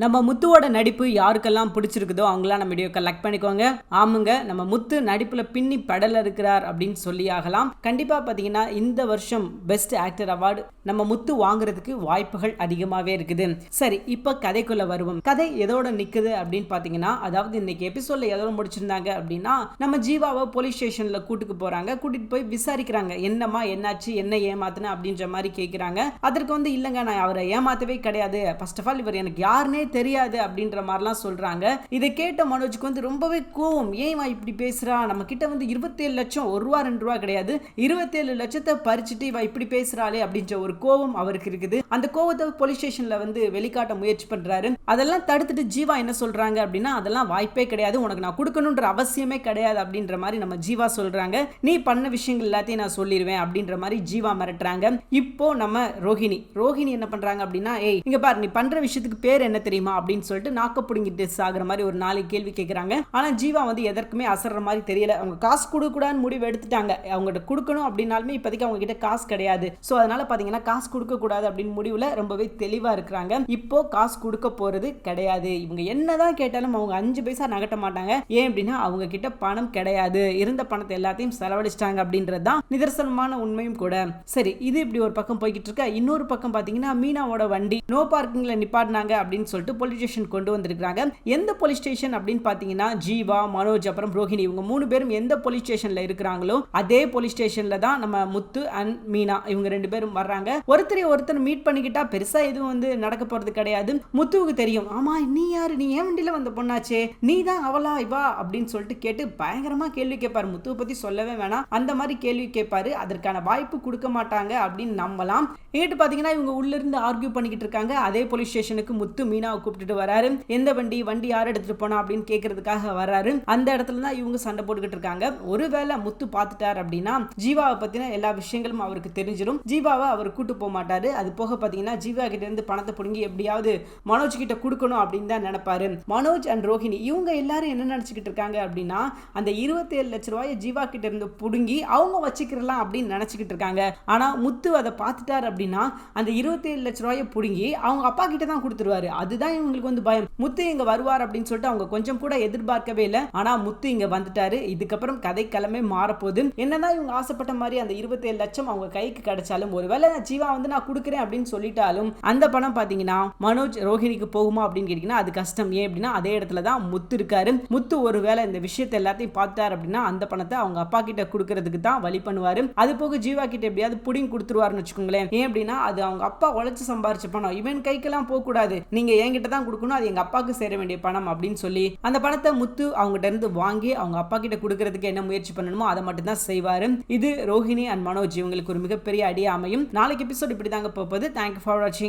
நம்ம முத்துவோட நடிப்பு யாருக்கெல்லாம் பிடிச்சிருக்குதோ அவங்களாம் நம்ம வீடியோ கலெக்ட் பண்ணிக்கோங்க. ஆமாங்க நம்ம முத்து நடிப்புல பின்னி படல இருக்கிறார் அப்படின்னு சொல்லி ஆகலாம். கண்டிப்பா பாத்தீங்கன்னா இந்த வருஷம் பெஸ்ட் ஆக்டர் அவார்டு நம்ம முத்து வாங்குறதுக்கு வாய்ப்புகள் அதிகமாவே இருக்குது. சரி இப்போ கதைக்குள்ள வருவோம். கதை எதோட நிக்குது அப்படின்னு பாத்தீங்கன்னா அதாவது இன்னைக்கு எபிசோட்ல எதோட முடிச்சிருந்தாங்க அப்படின்னா நம்ம ஜீவாவை போலீஸ் ஸ்டேஷன்ல கூட்டுக்கு போறாங்க. கூட்டிட்டு போய் விசாரிக்கிறாங்க. என்னம்மா என்னாச்சு? என்ன ஏமாத்துன? அப்படின்ற மாதிரி கேட்குறாங்க அதற்கு வந்து இல்லைங்க நான் அவரை ஏமாத்தவே கிடையாது. ஃபர்ஸ்ட் ஆஃப் ஆல் இவர் எனக்கு யாருன்னே தெரியாது அப்படின்ற மாதிரிலாம் சொல்றாங்க. இதை கேட்ட மனோஜுக்கு வந்து ரொம்பவே கோவம். ஏன் இப்படி பேசுறா? நம்ம கிட்ட வந்து இருபத்தேழு லட்சம் ஒரு ரூபா ரெண்டு ரூபா கிடையாது. இருபத்தேழு லட்சத்தை பறிச்சுட்டு இவ இப்படி பேசுறாளே அப்படின்ற ஒரு கோவம் அவருக்கு இருக்குது. அந்த கோவத்தை போலீஸ் ஸ்டேஷன்ல வந்து வெளிக்காட்ட முயற்சி பண்றாரு. அதெல்லாம் தடுத்துட்டு ஜீவா என்ன சொல்றாங்க அப்படின்னா அதெல்லாம் வாய்ப்பே கிடையாது. உனக்கு நான் கொடுக்கணுன்ற அவசியமே கிடையாது அப்படின்ற மாதிரி நம்ம ஜீவா சொல்றாங்க. நீ பண்ண விஷயங்கள் எல்லாத்தையும் நான் சொல்லிடுவேன் அப்படின்ற மாதிரி ஜீவா மிரட்டுறாங்க. இப்போ நம்ம ரோஹிணி. ரோஹிணி என்ன பண்றாங்க அப்படின்னா ஏய் இங்க பாரு. நீ பண்ற விஷயத்துக்கு பேர் என்ன தெரியும்? அப்படின்னு சொல்லிட்டு நாக்க புடுங்கிட்டு சாகுற மாதிரி ஒரு நாலு கேள்வி கேட்குறாங்க ஆனா ஜீவா வந்து எதற்குமே அசர்ற மாதிரி தெரியல. அவங்க காசு கொடுக்கூடாதுன்னு முடிவு எடுத்துட்டாங்க. அவங்ககிட்ட கொடுக்கணும் அப்படின்னாலுமே இப்போதைக்கு அவங்க கிட்ட காசு கிடையாது. ஸோ அதனால பார்த்தீங்கன்னா காசு கொடுக்க கூடாது அப்படின்னு முடிவுல ரொம்பவே தெளிவா இருக்கிறாங்க. இப்போ காசு கொடுக்க போறது கிடையாது. இவங்க என்னதான் கேட்டாலும் அவங்க அஞ்சு பைசா நகட்ட மாட்டாங்க. ஏன் அப்படின்னா அவங்க கிட்ட பணம் கிடையாது. இருந்த பணத்தை எல்லாத்தையும் செலவழிச்சிட்டாங்க அப்படின்றது தான் நிதர்சனமான உண்மையும் கூட. சரி இது இப்படி ஒரு பக்கம் போய்கிட்டு இருக்க? இன்னொரு பக்கம் பாத்தீங்கன்னா மீனாவோட வண்டி. நோ பார்க்கிங்ல நிப்பாடினாங்க அப்படின்னு சொல்லிட்டு போலீஸ் ஸ்டேஷன் கொண்டு வந்திருக்காங்க எந்த போலீஸ் ஸ்டேஷன் அப்படின்னு பார்த்தீங்கன்னா ஜீவா மனோஜ் அப்புறம் ரோஹிணி இவங்க மூணு பேரும் எந்த போலீஸ் ஸ்டேஷன்ல இருக்கிறாங்களோ அதே போலீஸ் ஸ்டேஷன்ல தான் நம்ம முத்து அண்ட் மீனா இவங்க ரெண்டு பேரும் வர்றாங்க. ஒருத்தரை ஒருத்தர் மீட் பண்ணிக்கிட்டா பெருசா எதுவும் வந்து நடக்க போறது கிடையாது. முத்துவுக்கு தெரியும் ஆமா நீ யாரு? நீ ஏன் வண்டியில வந்த பொண்ணாச்சே? நீ தான் அவளா? இவா? அப்படின்னு சொல்லிட்டு கேட்டு பயங்கரமா கேள்வி கேட்பாரு. முத்துவை பத்தி சொல்லவே வேணாம். அந்த மாதிரி கேள்வி கேட்பாரு. அதற்கான வாய்ப்பு கொடுக்க மாட்டாங்க அப்படின்னு நம்பலாம். இங்கிட்டு பாத்தீங்கன்னா இவங்க உள்ள இருந்து ஆர்கியூ பண்ணிக்கிட்டு இருக்காங்க. அதே போலீஸ் ஸ்டேஷனுக்கு முத்து மீனா மீனாவை கூப்பிட்டுட்டு வராரு. எந்த வண்டி வண்டி யார் எடுத்துட்டு போனா அப்படின்னு கேட்கறதுக்காக வராரு. அந்த இடத்துல தான் இவங்க சண்டை போட்டுக்கிட்டு இருக்காங்க. ஒருவேளை முத்து பார்த்துட்டார் அப்படின்னா ஜீவாவை பத்தின எல்லா விஷயங்களும் அவருக்கு தெரிஞ்சிடும் ஜீவாவை அவர் கூட்டு போக மாட்டாரு. அது போக பாத்தீங்கன்னா ஜீவா கிட்ட இருந்து பணத்தை பிடுங்கி எப்படியாவது மனோஜ் கிட்ட கொடுக்கணும் அப்படின்னு தான் நினைப்பாரு. மனோஜ் அண்ட் ரோஹிணி இவங்க எல்லாரும் என்ன நினைச்சுக்கிட்டு இருக்காங்க அப்படின்னா அந்த இருபத்தி ஏழு லட்ச ரூபாயை ஜீவா கிட்ட இருந்து பிடுங்கி அவங்க வச்சுக்கிறலாம் அப்படின்னு நினைச்சுக்கிட்டு இருக்காங்க. ஆனா முத்து அதை பார்த்துட்டார் அப்படின்னா அந்த இருபத்தி ஏழு லட்ச ரூபாயை பிடுங்கி அவங்க அப்பா கிட்ட தான் கொடுத்துருவாரு. அது அதுதான் இவங்களுக்கு வந்து பயம். முத்து இங்க வருவார் அப்படின்னு சொல்லிட்டு அவங்க கொஞ்சம் கூட எதிர்பார்க்கவே இல்லை. ஆனா முத்து இங்க வந்துட்டாரு. இதுக்கப்புறம் கதை கிளம்பே மாறப்போகுது. என்னதான் இவங்க ஆசைப்பட்ட மாதிரி அந்த இருபத்தி ஏழு லட்சம் அவங்க கைக்கு கிடைச்சாலும் ஒருவேளை நான் ஜீவா வந்து நான் கொடுக்குறேன் அப்படின்னு சொல்லிட்டாலும் அந்த பணம் பாத்தீங்கன்னா மனோஜ் ரோஹிணிக்கு போகுமா அப்படின்னு கேட்டீங்கன்னா அது கஷ்டம். ஏன் அப்படின்னா அதே இடத்துல தான் முத்து இருக்காரு. முத்து ஒருவேளை இந்த விஷயத்தை எல்லாத்தையும் பார்த்தார் அப்படின்னா அந்த பணத்தை அவங்க அப்பா கிட்ட கொடுக்கறதுக்கு தான் வழி பண்ணுவாரு. அது போக ஜீவா கிட்ட எப்படியாவது புடிங் கொடுத்துருவாருன்னு வச்சுக்கோங்களேன். ஏன் அப்படின்னா அது அவங்க அப்பா உழைச்சு சம்பாரிச்ச பணம். இவன் கைக்கெல்லாம் போக கூடாது நீங்க என்கிட்ட தான் கொடுக்கணும் அது எங்க அப்பாவுக்கு சேர வேண்டிய பணம் அப்படின்னு சொல்லி அந்த பணத்தை முத்து அவங்ககிட்ட இருந்து வாங்கி அவங்க அப்பா கிட்ட கொடுக்கறதுக்கு என்ன முயற்சி பண்ணணுமோ அதை மட்டும் தான் செய்வாரு. இது ரோஹிணி அண்ட் மனோஜ் இவங்களுக்கு ஒரு மிகப்பெரிய அடியாக அமையும். நாளைக்கு எபிசோட் இப்படி தாங்க போகுது. தேங்க்யூ ஃபார் வாட்சிங்